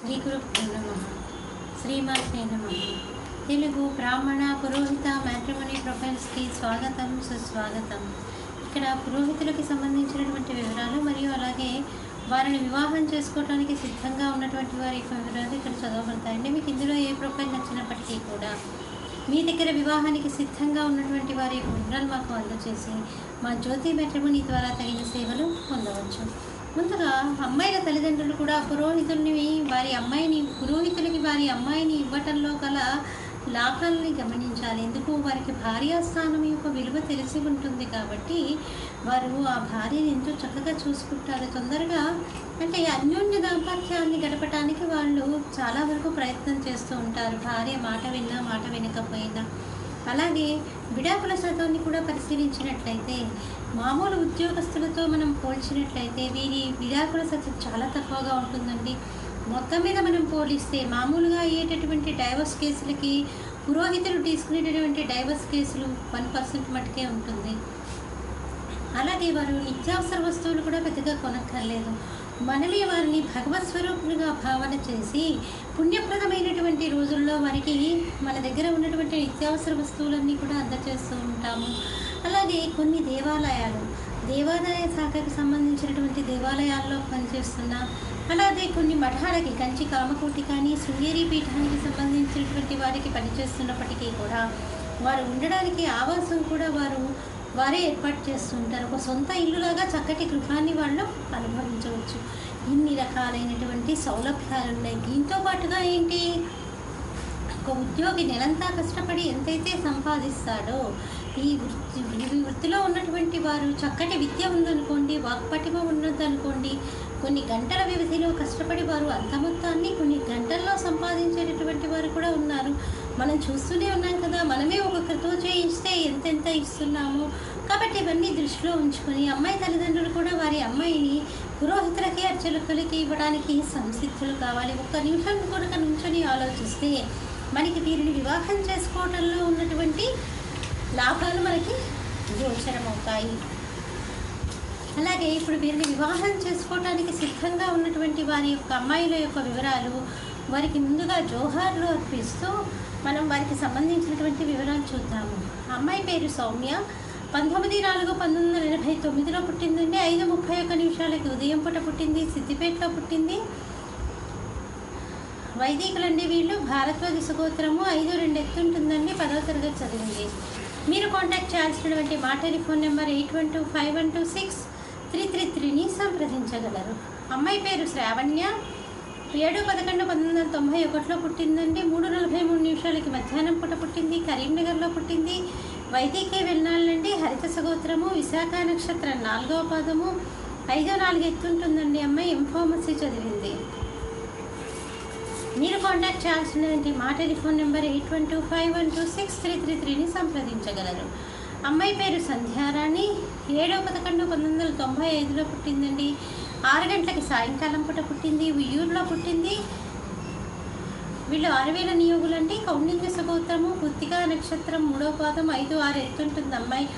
శ్రీ గురుభ్యో నమ. శ్రీమాత్రే నమ. తెలుగు బ్రాహ్మణ పురోహిత మ్యాట్రిమోనీ ప్రొఫైల్స్కి స్వాగతం సుస్వాగతం. ఇక్కడ పురోహితులకి సంబంధించినటువంటి వివరాలు మరియు అలాగే వారిని వివాహం చేసుకోవడానికి సిద్ధంగా ఉన్నటువంటి వారి యొక్క వివరాలు ఇక్కడ చదవబడతాయండి. మీకు ఇందులో ఏ ప్రొఫైల్ నచ్చినప్పటికీ కూడా మీ దగ్గర వివాహానికి సిద్ధంగా ఉన్నటువంటి వారి యొక్క వివరాలు మాకు అందజేసి మా జ్యోతి మ్యాట్రిమోనీ ద్వారా తగిన సేవలు పొందవచ్చు. ముందుగా అమ్మాయిల తల్లిదండ్రులు కూడా పురోహితుల్ని వారి అమ్మాయిని పురోహితులకి వారి అమ్మాయిని ఇవ్వటంలో గల లాభాలని గమనించాలి. ఎందుకు? వారికి భార్యాస్థానం యొక్క విలువ తెలిసి ఉంటుంది కాబట్టి వారు ఆ భార్యని ఎంతో చక్కగా చూసుకుంటారు. తొందరగా అంటే అన్యోన్య దాంపత్యాన్ని గడపడానికి వాళ్ళు చాలా వరకు ప్రయత్నం చేస్తూ ఉంటారు. భార్య మాట విన్నా మాట వినకపోయినా. అలాగే విడాకుల శాతాన్ని కూడా పరిశీలించినట్లయితే మామూలు ఉద్యోగస్తులతో మనం పోల్చినట్లయితే వీరి విడాకుల శాతం చాలా తక్కువగా ఉంటుందండి. మొత్తం మీద మనం పోలిస్తే మామూలుగా అయ్యేటటువంటి డైవర్స్ కేసులకి పురోహితులు తీసుకునేటటువంటి డైవర్స్ కేసులు వన్ పర్సెంట్ మటుకే ఉంటుంది. అలాగే వారు నిత్యావసర వస్తువులు కూడా పెద్దగా కొనక్కర్లేదు. మనమే వారిని భగవత్ స్వరూపులుగా భావన చేసి పుణ్యప్రదమైన పుణ్యప్రదమైనటువంటి రోజుల్లో వారికి మన దగ్గర ఉన్నటువంటి నిత్యావసర వస్తువులన్నీ కూడా అందజేస్తూ ఉంటాము. అలాగే కొన్ని దేవాలయాలు దేవాదాయ శాఖకు సంబంధించినటువంటి దేవాలయాల్లో పనిచేస్తున్న అలాగే కొన్ని మఠాలకి కంచి కామకోటి కానీ శృంగేరి పీఠానికి సంబంధించినటువంటి వారికి పనిచేస్తున్నప్పటికీ కూడా వారు ఉండడానికి ఆవాసం కూడా వారు వారే ఏర్పాటు చేస్తుంటారు ఒక సొంత ఇల్లులాగా చక్కటి గృహాన్ని వాళ్ళు అనుభవించవచ్చు. ఇన్ని రకాలైనటువంటి సౌలభ్యాలు ఉన్నాయి దీంతో పాటుగా ఏంటి? ఒక ఉద్యోగి నెలంతా కష్టపడి ఎంతైతే సంపాదిస్తాడో ఈ వృత్తి ఈ వృత్తిలో ఉన్నటువంటి వారు చక్కటి విద్య ఉందనుకోండి వాక్పటిమ ఉన్నదనుకోండి కొన్ని గంటల వ్యవధిలో కష్టపడి వారు అంత మొత్తాన్ని కొన్ని గంటల్లో సంపాదించేటటువంటి వారు కూడా ఉన్నారు. మనం చూస్తూనే ఉన్నాం కదా మనమే ఒక చేయిస్తే ఎంతెంత ఇస్తున్నాము. కాబట్టి ఇవన్నీ దృష్టిలో ఉంచుకొని అమ్మాయి తల్లిదండ్రులు కూడా వారి అమ్మాయిని పురోహితులకి అర్చకులకి ఇవ్వడానికి సంసిద్ధులు కావాలి. ఒక్క నిమిషం కూడా నుంచొని ఆలోచిస్తే మనకి వీరిని వివాహం చేసుకోవడంలో ఉన్నటువంటి లాభాలు మనకి గోచరమవుతాయి అలాగే ఇప్పుడు వీరిని వివాహం చేసుకోవడానికి సిద్ధంగా ఉన్నటువంటి వారి యొక్క అమ్మాయిల యొక్క వివరాలు వారికి ముందుగా జోహార్లు అర్పిస్తూ మనం వారికి సంబంధించినటువంటి వివరాలు చూద్దాము. అమ్మాయి పేరు సౌమ్య. పంతొమ్మిది నాలుగు పంతొమ్మిది వందల ఎనభై తొమ్మిదిలో పుట్టిందండి. ఐదు ముప్పై ఒక్క నిమిషాలకి ఉదయం పూట పుట్టింది సిద్దిపేటలో పుట్టింది. వైదికులండి వీళ్ళు. భారద్వాజ గోత్రము ఐదు రెండు ఎత్తుంటుందండి పదవ తరగతి చదివింది. మీరు కాంటాక్ట్ చేయాల్సినటువంటి మా telephone number eight one two five one two six three three త్రీని సంప్రదించగలరు. అమ్మాయి పేరు శ్రావణ్య. ఏడు పదకొండు పంతొమ్మిది వందల తొంభై ఒకటిలో పుట్టిందండి. మూడు నలభై మూడు నిమిషాలకి మధ్యాహ్నం పూట పుట్టింది. కరీంనగర్లో పుట్టింది. వైదికే వెళ్ళాలండి హరిత సగోత్రము విశాఖ నక్షత్రం నాలుగవ పాదము. ఐదో నాలుగు ఎత్తుంటుందండి అమ్మాయి. ఎంఫార్మసీ చదివింది. మీరు కాంటాక్ట్ చేయాల్సినటువంటి మా telephone number eight one two five one two six three three త్రీని సంప్రదించగలరు. అమ్మాయి పేరు సంధ్యారాణి. ఏడో పదకొండు పంతొమ్మిది వందల తొంభై ఐదులో పుట్టిందండి. ఆరు గంటలకి సాయంకాలం పూట పుట్టింది. ఉయ్యూరులో పుట్టింది. వీళ్ళు ఆరువేల నియోగులండి. కౌండిన్య సుగోత్రము కృత్తికా నక్షత్రం మూడో పాదం ఐదు ఆరు ఎత్తుంటుంది అమ్మాయి.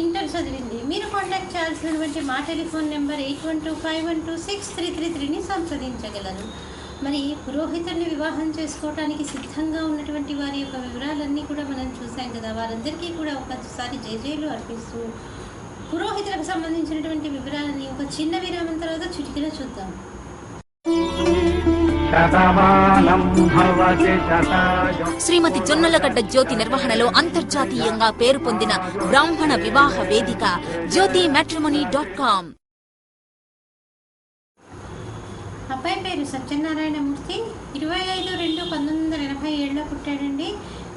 ఇంటర్ చదివింది. మీరు కాంటాక్ట్ చేయాల్సినటువంటి మా telephone number eight one two five one two six three three త్రీని సంప్రదించగలరు. మరి పురోహితుల్ని వివాహం చేసుకోవడానికి సిద్ధంగా ఉన్నటువంటి వారి యొక్క వివరాలన్నీ కూడా మనం చూసాం కదా. వారందరికీ కూడా ఒకసారి జయజయలు అర్పిస్తూ పురోహితులకు సంబంధించినటువంటి వివరాలని ఒక చిన్న విరామం తర్వాత చిటికలో చూద్దాం. శ్రీమతి జొన్నలగడ్డ జ్యోతి నిర్వహణలో అంతర్జాతీయంగా పేరు పొందిన బ్రాహ్మణ వివాహ వేదిక జ్యోతి మ్యాట్రిమోనీ డాట్ కామ్ అబ్బాయి పేరు సత్యనారాయణమూర్తి. ఇరవై ఐదు రెండు పంతొమ్మిది వందల ఎనభై ఏడులో పుట్టాడండి.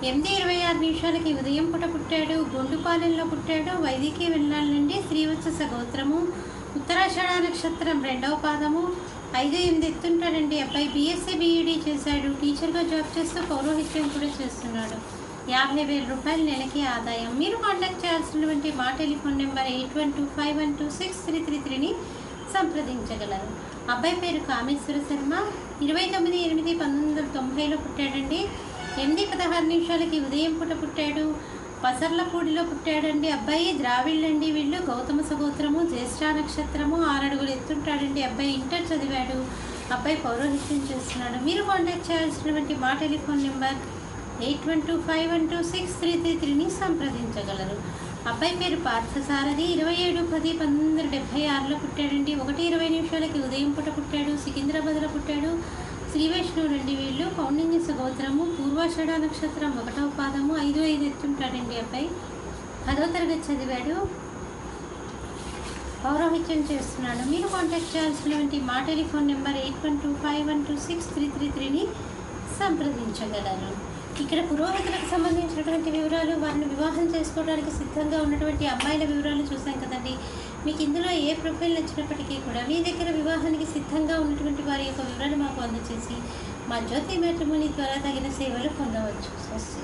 ఎనిమిది ఇరవై ఆరు నిమిషాలకి ఉదయం పూట పుట్టాడు. గొండుపాలెంలో పుట్టాడు. వైదికి వెళ్ళాలండి శ్రీవత్స గోత్రము ఉత్తరాషాఢ నక్షత్రం రెండవ పాదము. ఐదు ఎనిమిది ఎత్తుంటాడండి అబ్బాయి. బీఎస్సీ బీఈడీ చేశాడు. టీచర్గా జాబ్ చేస్తూ పౌరోహిత్యం కూడా చేస్తున్నాడు. యాభై వేల రూపాయల నెలకి ఆదాయం. మీరు కాంటాక్ట్ చేయాల్సినటువంటి మా telephone number eight one two five one two six three three త్రీని సంప్రదించగలరు. అబ్బాయి పేరు కామేశ్వర శర్మ. ఇరవై తొమ్మిది ఎనిమిది పంతొమ్మిది వందల తొంభైలో పుట్టాడండి. ఎనిమిది పదహారు నిమిషాలకి ఉదయం పూట పుట్టాడు. పసర్లపూడిలో పుట్టాడండి అబ్బాయి. ద్రావిళ్ళండి వీళ్ళు. గౌతమ సగోత్రము జ్యేష్ఠ నక్షత్రము ఆరడుగులు ఎత్తుంటాడండి అబ్బాయి. ఇంటర్ చదివాడు. అబ్బాయి పౌరోహిత్యం చేస్తున్నాడు. మీరు కాంటాక్ట్ చేయాల్సినటువంటి మా telephone number eight one two five one two six three three త్రీని సంప్రదించగలరు. అబ్బాయి పేరు పార్థసారథి. ఇరవై ఏడు పది పంతొమ్మిది వందల డెబ్భై ఆరులో పుట్టాడండి. ఒకటి ఇరవై నిమిషాలకి ఉదయం పూట పుట్టాడు. సికింద్రాబాద్లో పుట్టాడు. శ్రీ వైష్ణవుడు రెండు వీళ్ళు. కౌండిన్య సగోత్రము పూర్వాషాఢ నక్షత్రం ఒకటవ పాదము. ఐదు ఐదు ఎత్తుంటాడండి అబ్బాయి. పదో తరగతి చదివాడు. పౌరోహిత్యం చేస్తున్నాడు. మీరు కాంటాక్ట్ చేయాల్సినటువంటి మా telephone number eight one two five one two six three three త్రీని సంప్రదించగలరు. ఇక్కడ పురోహితులకు సంబంధించినటువంటి వివరాలు వారిని వివాహం చేసుకోవడానికి సిద్ధంగా ఉన్నటువంటి అమ్మాయిల వివరాలు చూసాం కదండి. మీకు ఇందులో ఏ ప్రొఫైల్ నచ్చినప్పటికీ కూడా మీ దగ్గర వివాహానికి సిద్ధంగా ఉన్నటువంటి వారి యొక్క వివరాలు మాకు అందజేసి మా జ్యోతి మ్యాట్రిమోని ద్వారా తగిన సేవలు పొందవచ్చు. స్వస్తి.